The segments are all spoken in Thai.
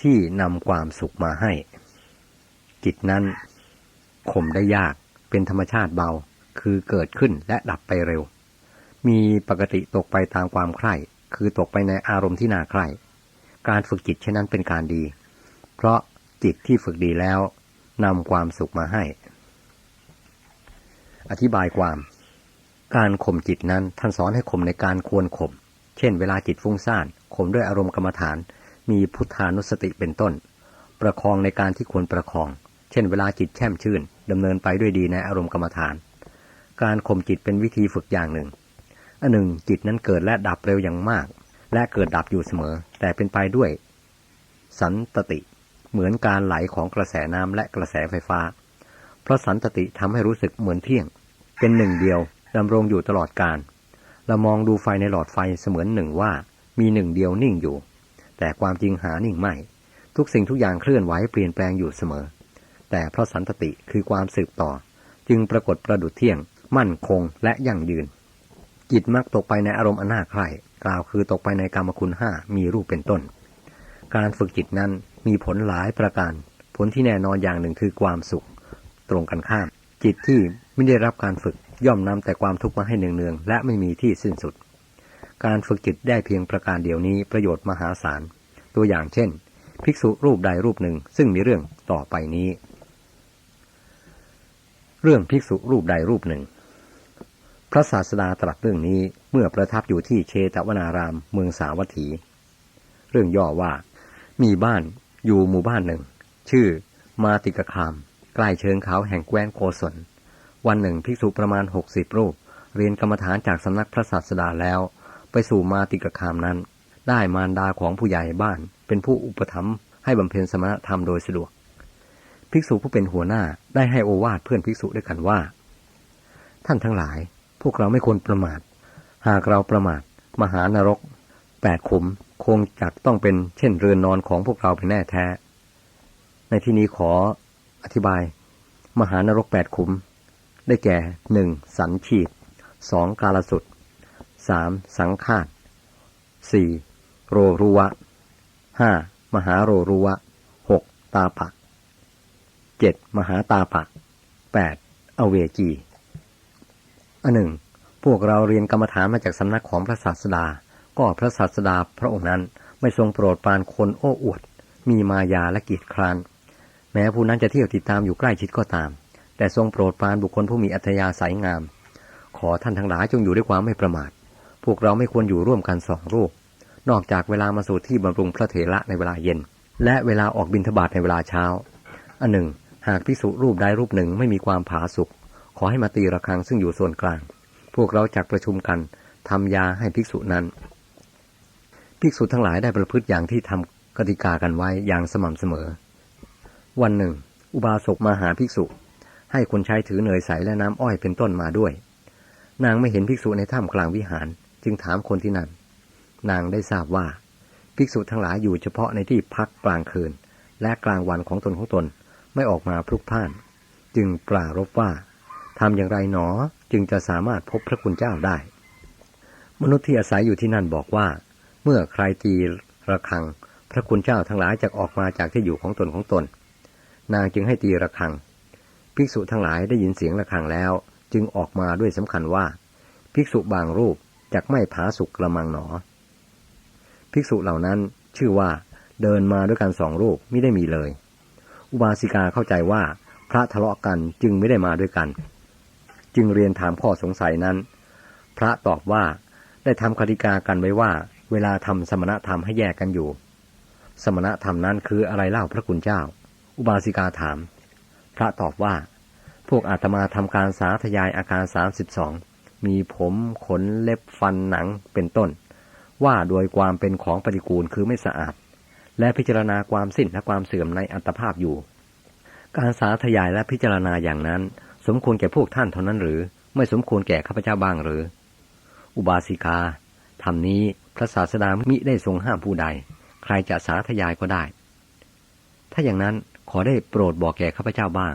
ที่นำความสุขมาให้ จิตนั้นข่มได้ยากเป็นธรรมชาติเบาคือเกิดขึ้นและดับไปเร็ว มีปกติตกไปตามความใคร่ คือตกไปในอารมณ์ที่น่าใคร่ การฝึกจิตเช่นนั้นเป็นการดี เพราะจิตที่ฝึกดีแล้วนำความสุขมาให้ อธิบายความ การข่มจิตนั้นท่านสอนให้ข่มในการควรข่ม เช่น เวลาจิตฟุ้งซ่านข่มด้วยอารมณ์กรรมฐาน มีพุทธานุสติเป็นต้น ประคองในการที่ควรประคอง เช่นเวลาจิตแช่มชื่นดำเนินไปด้วยดีในอารมณ์กรรมฐาน การข่มจิตเป็นวิธีฝึกอย่างหนึ่งอันหนึ่งจิตนั้นเกิดและดับเร็วอย่างมาก และเกิดดับอยู่เสมอ แต่เป็นไปด้วย สันตติเหมือนการไหลของกระแสน้ำและกระแสไฟฟ้า เพราะสันตติทำให้รู้สึกเหมือนเที่ยง เป็นหนึ่งเดียวดำรงอยู่ตลอดการเรามองดูไฟในหลอดไฟเสมือนหนึ่งว่า มีหนึ่งเดียวนิ่งอยู่ แต่ความจริงหานิ่งไม่ ทุกสิ่งทุกอย่างเคลื่อนไหวเปลี่ยนแปลงอยู่เสมอ แต่เพราะสันตติคือความสืบต่อ จึงปรากฏประดุดเที่ยง มั่นคงและยั่งยืน จิตมักตกไปในอารมณ์อนาใคร่กล่าวคือตกไปในกรรมคุณห้ามีรูปเป็นต้น การฝึกจิตนั้นมีผลหลายประการ ผลที่แน่นอนอย่างหนึ่งคือความสุข ตรงกันข้าม จิตที่ไม่ได้รับการฝึกย่อมนำแต่ความทุกข์มาให้เนืองๆและไม่มีที่สิ้นสุด การฝึกจิตได้เพียงประการเดียวนี้ประโยชน์มหาศาล ตัวอย่างเช่น ภิกษุรูปใดรูปหนึ่งซึ่งมีเรื่องต่อไปนี้ เรื่องภิกษุรูปใดรูปหนึ่ง พระศาสดาตรัสเรื่องนี้เมื่อประทับอยู่ที่เชตวนารามเมืองสาวัตถี เรื่องย่อว่า มีบ้านอยู่หมู่บ้านหนึ่ง ชื่อมาติกคาม ใกล้เชิงเขาแห่งแคว้นโกศลวันหนึ่งภิกษุประมาณหกสิบรูป เรียนกรรมฐานจากสำนักพระศาสดาแล้ว ไปสู่มาติกคามนั้น ได้มารดาของผู้ใหญ่บ้าน เป็นผู้อุปถัมภ์ให้บำเพ็ญสมณธรรมโดยสะดวก ภิกษุผู้เป็นหัวหน้าได้ให้โอวาทเพื่อนภิกษุด้วยกันว่า ท่านทั้งหลาย พวกเราไม่ควรประมาท หากเราประมาท มหานรกแปดขุมคงจักต้องเป็นเช่นเรือนนอนของพวกเราเป็นแน่แท้ ในที่นี้ขออธิบาย มหานรกแปดขุม ได้แก่หนึ่งสันชีดสองกาลสุด สามสังฆาตสี่โรรุวะห้ามหาโรรุวะหกตาปะเจ็ดมหาตาปะแปดอเวจีอันหนึ่ง พวกเราเรียนกรรมฐานมาจากสำนักของพระศาสดา ก็พระศาสดาพระองค์นั้นไม่ทรงโปรดปรานคนโอ้อวด มีมายาและกีดครานแม้ผู้นั้นจะเที่ยวติดตามอยู่ใกล้ชิดก็ตาม แต่ทรงโปรดปรานบุคคลผู้มีอัธยาศัยงาม ขอท่านทั้งหลายจงอยู่ด้วยความไม่ประมาท พวกเราไม่ควรอยู่ร่วมกันสองรูป นอกจากเวลามาสู่ที่บำรุงพระเถระในเวลาเย็น และเวลาออกบิณฑบาตในเวลาเช้า อันหนึ่ง หากภิกษุรูปใดรูปหนึ่งไม่มีความผาสุกขอให้มาตีระฆังซึ่งอยู่ส่วนกลาง พวกเราจักประชุมกันทำยาให้ภิกษุนั้น ภิกษุทั้งหลายได้ประพฤติอย่างที่ทำกติกากันไว้อย่างสม่ำเสมอ วันหนึ่ง อุบาสกมาหาภิกษุ ให้คนใช้ถือเนยใสและน้ำอ้อยเป็นต้นมาด้วย นางไม่เห็นภิกษุในถ้ำกลางวิหาร จึงถามคนที่นั่น นางได้ทราบว่า ภิกษุทั้งหลายอยู่เฉพาะในที่พักกลางคืน และกลางวันของตนของตนไม่ออกมาพลุกพล่าน จึงปรารบว่าทำอย่างไรหนอจึงจะสามารถพบพระคุณเจ้าได้ มนุษย์ที่อาศัยอยู่ที่นั่นบอกว่า เมื่อใครตีระฆัง พระคุณเจ้าทั้งหลายจะออกมาจากที่อยู่ของตนของตน นางจึงให้ตีระฆัง ภิกษุทั้งหลายได้ยินเสียงระฆังแล้ว จึงออกมาด้วยสำคัญว่า ภิกษุบางรูป จักไม่ผาสุกกระมังหนอ ภิกษุเหล่านั้นชื่อว่าเดินมาด้วยกันสองรูปไม่ได้มีเลย อุบาสิกาเข้าใจว่าพระทะเลาะกันจึงไม่ได้มาด้วยกัน จึงเรียนถามข้อสงสัยนั้น พระตอบว่าได้ทำคติกากันไว้ว่า เวลาทำสมณธรรมให้แยกกันอยู่ สมณธรรมนั้นคืออะไรเล่าพระคุณเจ้า อุบาสิกาถาม พระตอบว่า พวกอาตมาทำการสาธยายอาการสามสิบสอง มีผมขนเล็บฟันหนังเป็นต้น ว่าโดยความเป็นของปฏิกูลคือไม่สะอาด และพิจารณาความสิ้นและความเสื่อมในอัตภาพอยู่ การสาธยายและพิจารณาอย่างนั้น สมควรแก่พวกท่านเท่านั้นหรือ ไม่สมควรแก่ข้าพเจ้าบ้างหรือ อุบาสิกาธรรมนี้พระศาสดามิได้ทรงห้ามผู้ใด ใครจะสาธยายก็ได้ ถ้าอย่างนั้นขอได้โปรดบอกแก่ข้าพเจ้าบ้าง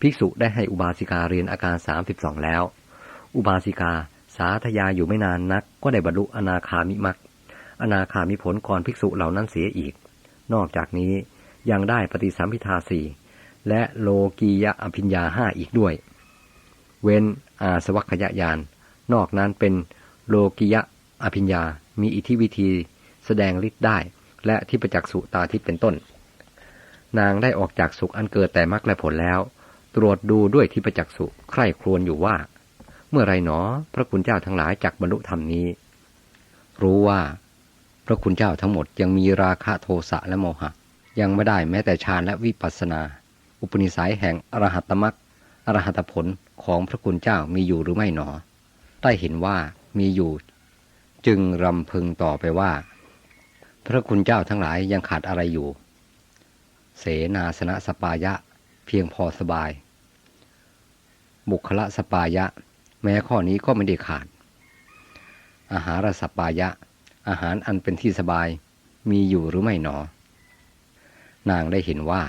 ภิกษุได้ให้อุบาสิกาเรียนอาการสามสิบสองแล้ว อุบาสิกา สาธยาอยู่ไม่นานนัก ก็ได้บรรลุอนาคามิมักอนาคามิผลก่อนภิกษุเหล่านั้นเสียอีก นอกจากนี้ยังได้ปฏิสัมพิทาสี่และโลกียะอภิญญาห้าอีกด้วย เว้นอาสวัคยญาณนอกนั้นเป็นโลกิยะอภิญญา มีอิทธิวิธี แสดงฤทธิ์ได้ และที่ประจักษ์สุตาทิพย์เป็นต้น นางได้ออกจากสุขอันเกิดแต่มรรคและผลแล้ว ตรวจดูด้วยที่ประจักษ์สุใคร่ครวญอยู่ว่า เมื่อไรหนอ พระคุณเจ้าทั้งหลายจักบรรลุธรรมนี้ รู้ว่า พระคุณเจ้าทั้งหมดยังมีราคะโทสะและโมหะ ยังไม่ได้แม้แต่ฌานและวิปัสสนา อุปนิสัยแห่งอรหัตมรรคอรหัตผลของพระคุณเจ้ามีอยู่หรือไม่หนอ ได้เห็นว่ามีอยู่ จึงรำพึงต่อไปว่า พระคุณเจ้าทั้งหลายยังขาดอะไรอยู่ เสนาสนะสปายะ เพียงพอสบาย บุคละสปายะ แม้ข้อนี้ก็ไม่ได้ขาด อาหารสปายะ อาหารอันเป็นที่สบายมีอยู่หรือไม่หนอ นางได้เห็นว่า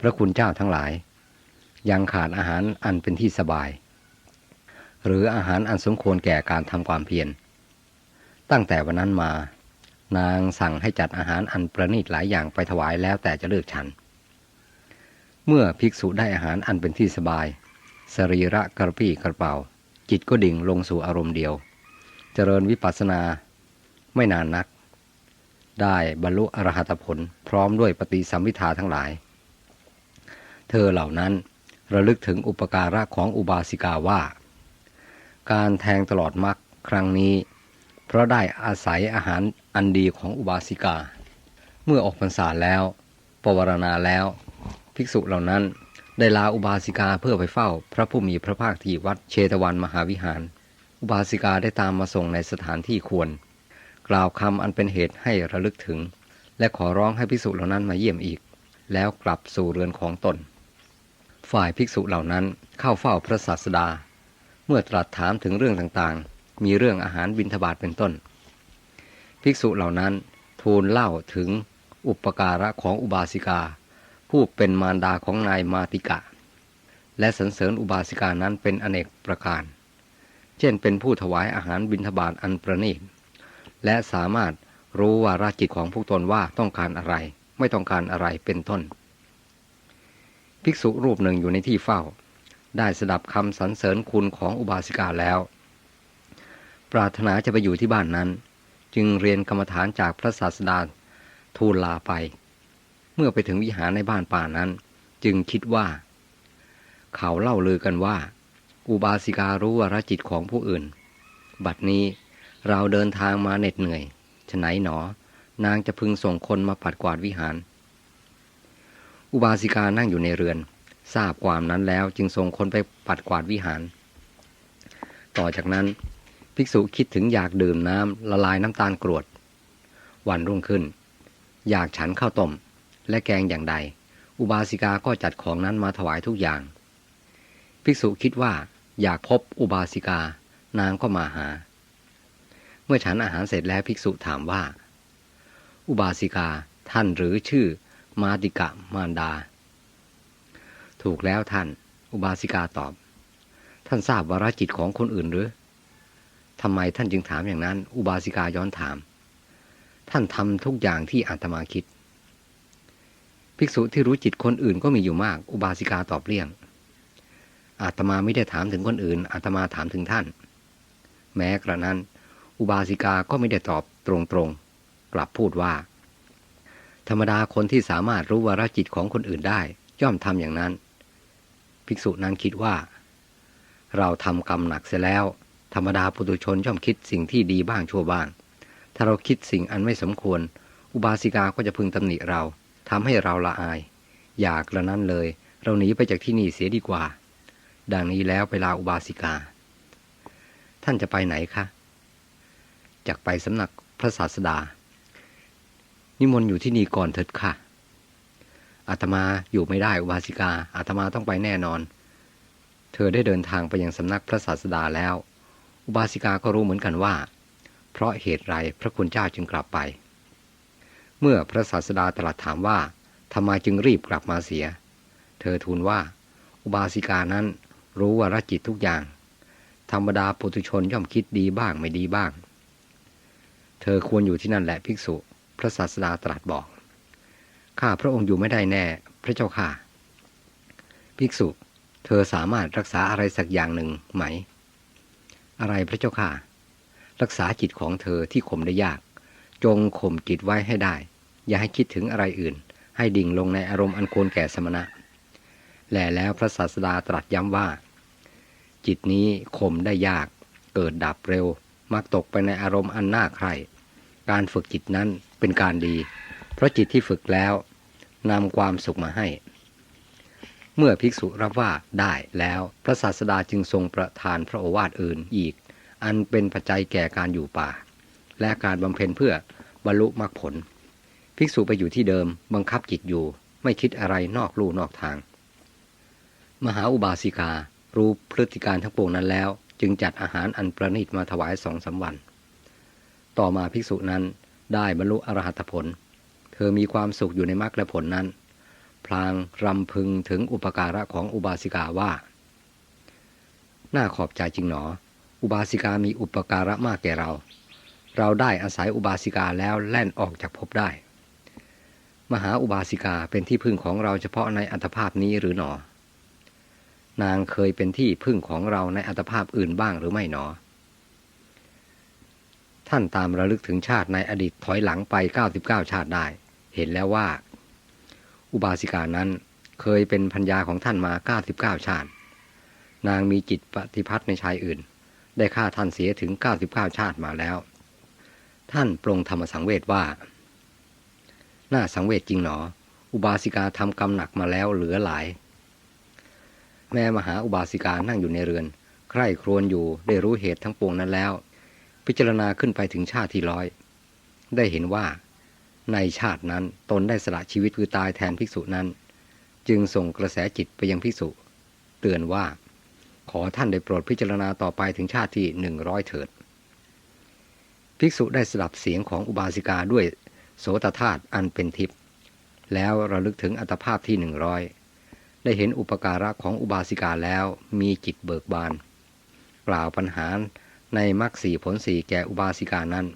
พระคุณเจ้าทั้งหลาย ยังขาดอาหารอันเป็นที่สบาย หรืออาหารอันสมควรแก่การทำความเพียรตั้งแต่วันนั้นมา นางสั่งให้จัดอาหารอันประณีตหลายอย่างไปถวายแล้วแต่จะเลือกฉัน เมื่อภิกษุได้อาหารอันเป็นที่สบาย สรีระกระปี้กระเป๋า จิตก็ดิ่งลงสู่อารมณ์เดียว เจริญวิปัสสนาไม่นานนัก ได้บรรลุอรหัตผลพร้อมด้วยปฏิสัมพิทาทั้งหลาย เธอเหล่านั้นระลึกถึงอุปการะของอุบาสิกาว่า การแทงตลอดมรรคครั้งนี้ เพราะได้อาศัยอาหารอันดีของอุบาสิกา เมื่อออกพรรษาแล้วปวารณาแล้ว ภิกษุเหล่านั้น ได้ลาอุบาสิกาเพื่อไปเฝ้า พระผู้มีพระภาคที่วัดเชตวันมหาวิหาร อุบาสิกาได้ตามมาส่งในสถานที่ควร กล่าวคำอันเป็นเหตุให้ระลึกถึง และขอร้องให้ภิกษุเหล่านั้นมาเยี่ยมอีก แล้วกลับสู่เรือนของตน ฝ่ายภิกษุเหล่านั้นเข้าเฝ้าพระศาสดา เมื่อตรัสถามถึงเรื่องต่างๆ มีเรื่องอาหารบิณฑบาตเป็นต้น ภิกษุเหล่านั้นทูลเล่าถึงอุปการะของอุบาสิกา ผู้เป็นมารดาของนายมาติกะ และสรรเสริญอุบาสิกานั้นเป็นอเนกประการ เช่นเป็นผู้ถวายอาหารบิณฑบาตอันประณีตและสามารถรู้ว่าราจิตของพวกตนว่าต้องการอะไร ไม่ต้องการอะไรเป็นต้น ภิกษุรูปหนึ่งอยู่ในที่เฝ้า ได้สดับคำสรรเสริญคุณของอุบาสิกาแล้ว ปรารถนาจะไปอยู่ที่บ้านนั้น จึงเรียนกรรมฐานจากพระศาสดาทูลลาไป เมื่อไปถึงวิหารในบ้านป่านั้น จึงคิดว่า เขาเล่าลือกันว่า อุบาสิการู้วารจิตของผู้อื่น บัดนี้เราเดินทางมาเหน็ดเหนื่อยฉไหนหนอ นางจะพึงส่งคนมาปัดกวาดวิหาร อุบาสิกานั่งอยู่ในเรือน ทราบความนั้นแล้วจึงส่งคนไปปัดกวาดวิหาร ต่อจากนั้น ภิกษุคิดถึงอยากดื่มน้ำละลายน้ำตาลกรวด วันรุ่งขึ้น อยากฉันข้าวต้ม และแกงอย่างใด อุบาสิกาก็จัดของนั้นมาถวายทุกอย่าง ภิกษุคิดว่าอยากพบอุบาสิกานางก็มาหา เมื่อฉันอาหารเสร็จแล้วภิกษุถามว่า อุบาสิกาท่านหรือชื่อมาติกะมารดา ถูกแล้วท่าน อุบาสิกาตอบ ท่านทราบวาระจิตของคนอื่นหรือทำไมท่านจึงถามอย่างนั้น อุบาสิกาย้อนถาม ท่านทำทุกอย่างที่อาตมาคิด ภิกษุที่รู้จิตคนอื่นก็มีอยู่มาก อุบาสิกาตอบเลี่ยง อาตมาไม่ได้ถามถึงคนอื่น อาตมาถามถึงท่าน แม้กระนั้น อุบาสิกาก็ไม่ได้ตอบตรงๆ กลับพูดว่า ธรรมดาคนที่สามารถรู้วาระจิตของคนอื่นได้ ย่อมทำอย่างนั้น ภิกษุนั้นคิดว่า เราทำกรรมหนักเสียแล้ว ธรรมดาปุถุชนย่อมคิดสิ่งที่ดีบ้างชั่วบ้าง ถ้าเราคิดสิ่งอันไม่สมควร อุบาสิกาก็จะพึงตำหนิเรา ทำให้เราละอาย อยากกระนั้นเลย เราหนีไปจากที่นี่เสียดีกว่า ดังนี้แล้วไปลาอุบาสิกา ท่านจะไปไหนคะจากไปสำนักพระศาสดา นิมนต์อยู่ที่นี่ก่อนเถิดค่ะอาตมาอยู่ไม่ได้อุบาสิกาอาตมาต้องไปแน่นอน เธอได้เดินทางไปยังสำนักพระศาสดาแล้ว อุบาสิกาก็รู้เหมือนกันว่า เพราะเหตุไรพระคุณเจ้าจึงกลับไป เมื่อพระศาสดาตรัสถามว่าทำไมจึงรีบกลับมาเสีย เธอทูลว่า อุบาสิกานั้นรู้ว่ารจิตทุกอย่าง ธรรมดาปุถุชนย่อมคิดดีบ้างไม่ดีบ้าง เธอควรอยู่ที่นั่นแหละภิกษุ พระศาสดาตรัสบอก ข้าพระองค์อยู่ไม่ได้แน่ พระเจ้าค่ะ ภิกษุ เธอสามารถรักษาอะไรสักอย่างหนึ่งไหม อะไรพระเจ้าค่ะ รักษาจิตของเธอที่ข่มได้ยาก จงข่มจิตไว้ให้ได้ อย่าให้คิดถึงอะไรอื่น ให้ดิ่งลงในอารมณ์อันควรแก่สมณะ แลแล้วพระศาสดาตรัสย้ำว่า จิตนี้ข่มได้ยาก เกิดดับเร็ว มักตกไปในอารมณ์อันน่าใคร่การฝึกจิตนั้นเป็นการดี เพราะจิตที่ฝึกแล้วนำความสุขมาให้ เมื่อภิกษุรับว่าได้แล้วพระศาสดาจึงทรงประทานพระโอวาทอื่นอีก อันเป็นปัจจัยแก่การอยู่ป่า และการบำเพ็ญเพื่อบรรลุมรรคผล ภิกษุไปอยู่ที่เดิมบังคับจิตอยู่ ไม่คิดอะไรนอกลู่นอกทาง มหาอุบาสิกา รู้พฤติการทั้งปวงนั้นแล้ว จึงจัดอาหารอันประณีตมาถวายสองสาวัน ต่อมาภิกษุนั้นได้บรรลุอรหัตผล เธอมีความสุขอยู่ในมรรคและผลนั้น พลางรำพึงถึงอุปการะของอุบาสิกาว่า น่าขอบใจจริงหนอ อุบาสิกามีอุปการะมากแก่เรา เราได้อาศัยอุบาสิกาแล้วแล่นออกจากภพได้ มหาอุบาสิกาเป็นที่พึ่งของเราเฉพาะในอัตภาพนี้หรือหนอ นางเคยเป็นที่พึ่งของเราในอัตภาพอื่นบ้างหรือไม่หนอ ท่านตามระลึกถึงชาติในอดีตถอยหลังไป 99 ชาติได้ เห็นแล้วว่า อุบาสิกานั้นเคยเป็นพัญญาของท่านมา 99 ชาติ นางมีจิตปฏิพัทธ์ในชายอื่น ได้ฆ่าท่านเสียถึง 99 ชาติมาแล้ว ท่านปรงธรรมสังเวชว่า น่าสังเวชจริงหนอ อุบาสิกาทำกรรมหนักมาแล้วเหลือหลาย แม่มหาอุบาสิกานั่งอยู่ในเรือน ใคร่ครวญอยู่ได้รู้เหตุทั้งปวงนั้นแล้ว พิจารณาขึ้นไปถึงชาติที่ร้อย ได้เห็นว่า ในชาตินั้นตนได้สละชีวิตคือตายแทนภิกษุนั้น จึงส่งกระแสจิตไปยังภิกษุ เตือนว่า ขอท่านได้โปรดพิจารณาต่อไปถึงชาติที่หนึ่งร้อยเถิด ภิกษุได้สลับเสียงของอุบาสิกาด้วยโสตธาตุอันเป็นทิพย์แล้วระลึกถึงอัตภาพที่หนึ่งร้อยได้เห็นอุปการะของอุบาสิกาแล้วมีจิตเบิกบาน กล่าวปัญหาในมรรคสี่ผลสี่แก่อุบาสิกานั้น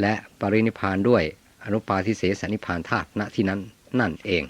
และปรินิพานด้วยอนุปาทิเสสนิพานธาตุณที่นั้นนั่นเอง